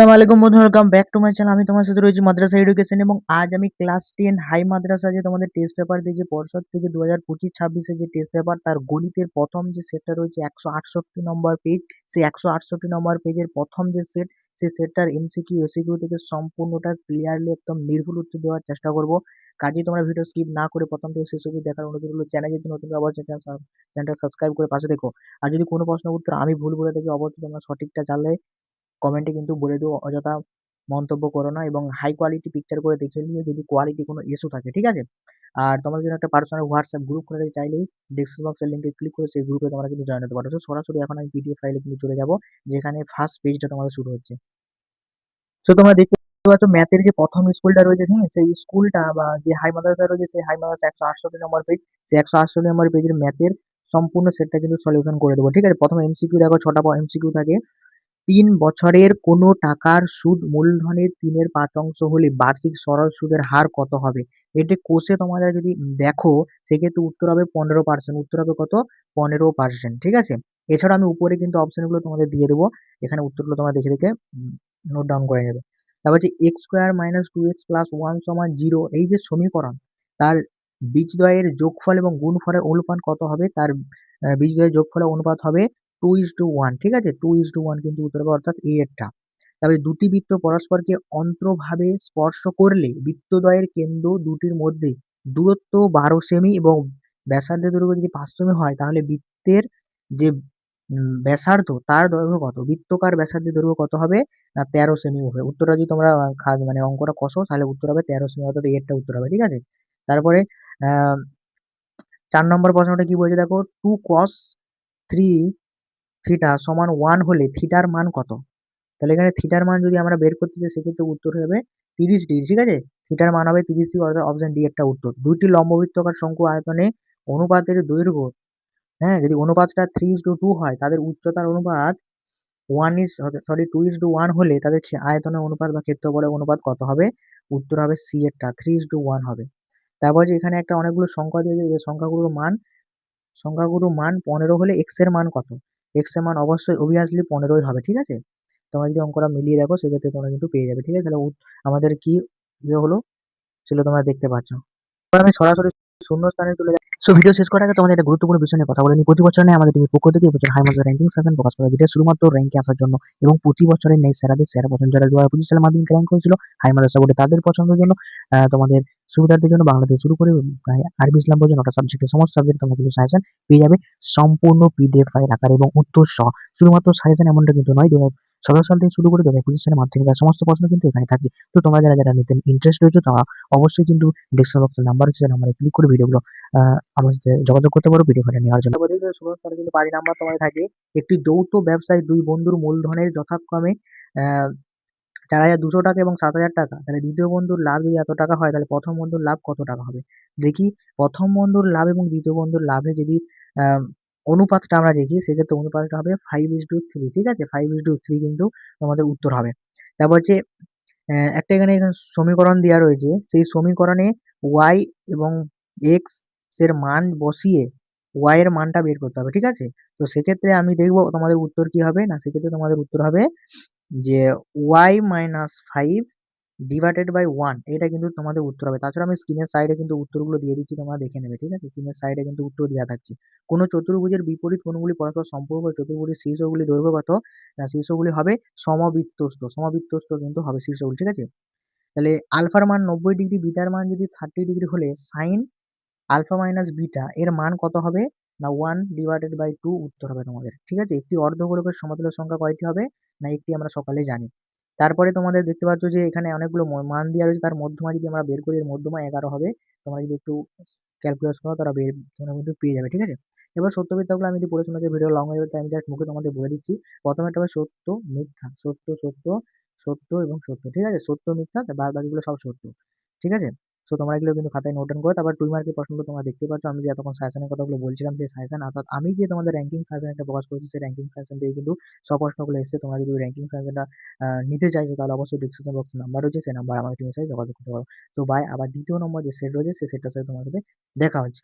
আসসালামু আলাইকুম বন্ধুরা welcome back to my channel আমি তোমার সাথে রয়েছি মাদ্রাসা এডুকেশন এবং আজ আমি ক্লাস টেন হাই মাদ্রাসা যে তোমাদের টেস্ট পেপার দিয়েছে পর্ষদ থেকে দু হাজার পঁচিশ ছাব্বিশে যে টেস্ট পেপার তার গণিতের প্রথম যে সেটটা রয়েছে একশো আটষট্টি নম্বর পেজ সেই একশো আটষট্টি নম্বর পেজের প্রথম যে সেট সেই সেটটার এমসিকিউ এসিকিউ থেকে সম্পূর্ণটা ক্লিয়ারলি একদম নির্ভুল উত্তর দেওয়ার চেষ্টা করব। কাজে তোমরা ভিডিও স্কিপ না করে প্রথম থেকে শেষ অবধি দেখার অনুরোধ রইল। চ্যানেল যদি নতুন আবার চ্যানেলটা সাবস্ক্রাইব করে পাশে দেখো আর যদি কোনো প্রশ্নের উত্তর আমি ভুল বলে থাকি, অবশ্যই তোমরা সঠিকটা জানলে কমেন্টে কিন্তু বলে দিও অযথা মন্তব্য করো না এবং হাই কোয়ালিটি পিকচার করে দেখে নিও যদি কোয়ালিটি কোনো ইস্যু থাকে, ঠিক আছে? আর তোমাদের জন্য একটা পার্সোনাল হোয়াটসঅ্যাপ গ্রুপ করে চাইলেই ডিসক্রিপশন বক্সের লিঙ্কে ক্লিক করে সেই গ্রুপে তোমরা কিন্তু জয়েন হতে পারো। সরাসরি এখন আমি পিডিএফ ফাইলে কিন্তু চলে যাব, যেখানে ফার্স্ট পেজটা তোমাদের শুরু হচ্ছে। সো তোমরা দেখতে পাচ্ছ ম্যাথের যে প্রথম স্কুলটা রয়েছে হ্যাঁ সেই স্কুলটা বা যে হাই মাদ্রাসা রয়েছে, সেই হাই মাদ্রাসা একশো আটষট্টি নম্বর পেজ সেই একশো আটষট্টি নম্বর পেজের ম্যাথের সম্পূর্ণ সেটটা কিন্তু সলিউশন করে দেবো, ঠিক আছে? প্রথমে এমসিকিউ দেখো, ছটা এমসিকিউ থাকে। তিন বছরের কোনো টাকার সুদ মূলধনের তিনের পাঁচ অংশ হলে বার্ষিক সরল সুদের হার কত হবে? এটি কোষে তোমরা যদি দেখো, সেক্ষেত্রে উত্তর হবে পনেরো পার্সেন্ট উত্তর হবে কত? পনেরো পার্সেন্ট ঠিক আছে? এছাড়া আমি উপরে কিন্তু অপশনগুলো তোমাদের দিয়ে দেবো। এখানে উত্তরগুলো তোমরা দেখে দেখে নোট ডাউন করে নেবে। তারপর হচ্ছে X square minus two X plus one সমান জিরো এই যে সমীকরণ, তার বীজদ্বয়ের যোগফল এবং গুণফলের অনুপাত কত হবে? তার বীজদ্বয়ের যোগফলের অনুপাত হবে টু ইস টু ওয়ান ঠিক আছে? টু ইস টু ওয়ান কিন্তু উত্তর হবে অর্থাৎ এ এরটা তবে দুটি বৃত্ত পরস্পরকে অন্তরভাবে স্পর্শ করলে বৃত্তদ্বয়ের কেন্দ্র দুটির মধ্যে দূরত্ব বারো সেমি এবং ব্যাসার্ধের দৈর্ঘ্য যদি পাঁচ সেমি হয়, তাহলে বৃত্তের যে ব্যাসার্ধ তার দৈর্ঘ্য কত? বৃত্তকার ব্যাসার্ধের দৈর্ঘ্য কত হবে? না, তেরো সেমি হবে। উত্তরটা যদি তোমরা মানে অঙ্কটা কষো, তাহলে উত্তর হবে তেরো সেমি অর্থাৎ এরটা উত্তর হবে, ঠিক আছে? তারপরে চার নম্বর প্রশ্নটা কি বলছে দেখো? টু কস থ্রি থিটা সমান ওয়ান হলে থিটার মান কত? তাহলে এখানে থিটার মান যদি আমরা বের করতে চাই সেক্ষেত্রে উত্তর হবে তিরিশ ডিগ্রি ঠিক আছে? থিটার মান হবে তিরিশ ডিগ্রি অর্থাৎ অপশন ডি একটা উত্তর। দুইটি লম্ববৃত্তকার শঙ্কু আয়তনে অনুপাতের দৈর্ঘ্য হ্যাঁ যদি অনুপাতটা থ্রি ইস টু টু হয়, তাদের উচ্চতার অনুপাত one is sorry two is two one হলে তাদের আয়তনের অনুপাত বা ক্ষেত্রফলের অনুপাত কত হবে? উত্তর হবে সি এরটা থ্রি ইস টু ওয়ান হবে। তারপর যে এখানে একটা অনেকগুলো সংখ্যা দিয়ে এই সংখ্যাগুলোর মান সংখ্যাগুলোর মান পনেরো হলে এক্সের মান কত? এক্সের মান অবশ্যই অবভিয়াসলি পনেরোই হবে, ঠিক আছে? তোমরা যদি অঙ্কটা মিলিয়ে দেখো, সেক্ষেত্রে তোমরা কিন্তু পেয়ে যাবে, ঠিক আছে? তাহলে আমাদের কি ইয়ে হলো? সেগুলো তোমরা দেখতে পাচ্ছ। এবার আমি সরাসরি শূন্য স্থানে চলে যাই। সো ভিডিও শেষ করার আগে তোমাদের একটা গুরুত্বপূর্ণ বিষয় নিয়ে কথা বলেনি প্রতি বছর আমাদের টিভির পক্ষ থেকে এবছর হাই মার্কেট র্যাঙ্কিং সেশন প্রকাশ করা যেটা শুধুমাত্র র্যাঙ্কে আসার জন্য এবং প্রতি বছরের নেই, সেরাদের, সেরা পছন্দ যারা দু হাজার পঁচিশ সালের মাধ্যমিক র্যাঙ্ক করেছিল হাই মাদ্রাসা বোর্ডে তাদের পছন্দের জন্য তোমাদের সুবিধার্থের জন্য বাংলা থেকে শুরু করে প্রায় আরবি ইসলাম পর্যন্ত নটা সাবজেক্টের সমস্ত সাবজেক্ট তোমরা কিন্তু সাজেশন পেয়ে যাবে। সম্পূর্ণ পিডিএফ ফাইল আকার এবং উত্তর সহ। শুধুমাত্র সাজেশন এমনটা কিন্তু নয় দু সতেরো সাল থেকে শুরু করে দু হাজার পঁচিশ সালের মাধ্যমিক সমস্ত প্রশ্ন কিন্তু এখানে থাকে। তো তোমরা যারা যারা নিতে ইন্টারেস্ট রয়েছে, তারা অবশ্যই কিন্তু ডিসক্রিপশন বক্সের নাম্বার হচ্ছে নাম্বারে ক্লিক করে ভিডিওগুলো আমার সাথে যোগাযোগ করতে পারো ভিডিও ফাইলটা নেওয়ার জন্য। কিন্তু পাঁচ নাম্বার তোমাদের থাকে। একটি যৌথ ব্যবসায় দুই বন্ধুর মূলধনের যথাক্রমে চার হাজার দুশো টাকা এবং সাত হাজার টাকা। তাহলে দ্বিতীয় বন্ধুর লাভ যদি এত টাকা হয়, তাহলে প্রথম বন্ধুর লাভ কত টাকা হবে? দেখি, প্রথম বন্ধুর লাভ এবং দ্বিতীয় বন্ধুর লাভে যদি অনুপাতটা আমরা দেখি, সেক্ষেত্রে অনুপাতটা হবে ফাইভ ইস টু থ্রি ঠিক আছে? ফাইভ ইস টু থ্রি কিন্তু তোমাদের উত্তর হবে। তারপর হচ্ছে একটা এখানে সমীকরণ দেওয়া রয়েছে, সেই সমীকরণে ওয়াই এবং এক্সের মান বসিয়ে ওয়াই এর মানটা বের করতে হবে, ঠিক আছে? তো সেক্ষেত্রে আমি দেখব তোমাদের উত্তর কি হবে, না সেক্ষেত্রে তোমাদের উত্তর হবে যে Y minus five divided by one এটা কিন্তু তোমাদের উত্তর হবে। তাছাড়া আমি স্ক্রিনের সাইডে কিন্তু উত্তরগুলো দিয়ে দিচ্ছি, তোমরা দেখে নেবে, ঠিক আছে? স্ক্রিনের সাইডে কিন্তু উত্তর দেওয়া থাকছে। কোনো চতুর্ভুজের বিপরীত কোণগুলি পরস্পর সম্পর্ক, চতুর্ভুজের শীর্ষগুলি দৈর্ঘ্য কত শীর্ষগুলি হবে সমবৃত্তস্থ। সমবৃত্তস্থ কিন্তু হবে শীর্ষগুলি, ঠিক আছে? তাহলে আলফার মান নব্বই ডিগ্রি বিটার মান যদি থার্টি ডিগ্রি হলে সাইন আলফা মাইনাস বিটা এর মান কত হবে? না ওয়ান ডিভাইডেড বাই টু উত্তর হবে তোমাদের, ঠিক আছে? একটি অর্ধগোলকের সমতলের সংখ্যা কয়টি হবে? না, একটি আমরা সকালে জানি। তারপরে তোমাদের দেখতে পাচ্ছ যে এখানে অনেকগুলো মান দেওয়া রয়েছে, তার মধ্যমা যদি আমরা বের করি, এর মধ্যমা এগারো হবে। তোমরা যদি একটু ক্যালকুলেট করো, তারা বের, তোমরা কিন্তু পেয়ে যাবে, ঠিক আছে? এবার সত্য মিথ্যাগুলো আমি যদি বলে শোনাতে ভিডিও লং হয়ে যাবে, তাই আমি জাস্ট মুখে তোমাদের বলে দিচ্ছি। প্রথমে একটা হবে সত্য, মিথ্যা। সত্য সত্য সত্য এবং সত্য, ঠিক আছে? সত্য, মিথ্যা বাদ বাকিগুলো সব সত্য, ঠিক আছে? সো তোমরা এগুলো কিন্তু খাতায় নোট ডাউন করো, তারপর টুই মার্কের প্রশ্নগুলো তোমরা দেখতে পাচ্ছ আমি যে এতক্ষণ সাজেশনের কথাগুলো বলছিলাম, সেই সাজেশন অর্থাৎ আমি যে তোমাদের র্যাঙ্কিং সাজেশন একটা প্রকাশ করেছি, সেই র্যাঙ্কিং সাজেশন দিয়ে কিন্তু সব প্রশ্নগুলো এসেছে। তোমরা যদি র্যাঙ্কিং সাজেশনটা নিতে চাইছো, তাহলে অবশ্যই ডিসক্রিপশন বক্স নাম্বার রয়েছে, সেই নাম্বার আমাকে তুমি সাথে যোগাযোগ করতে পারো। তো বাই আবার দ্বিতীয় নম্বর যে সেট রয়েছে, সেই সেটটার সাথে সাথে দেখা হচ্ছে।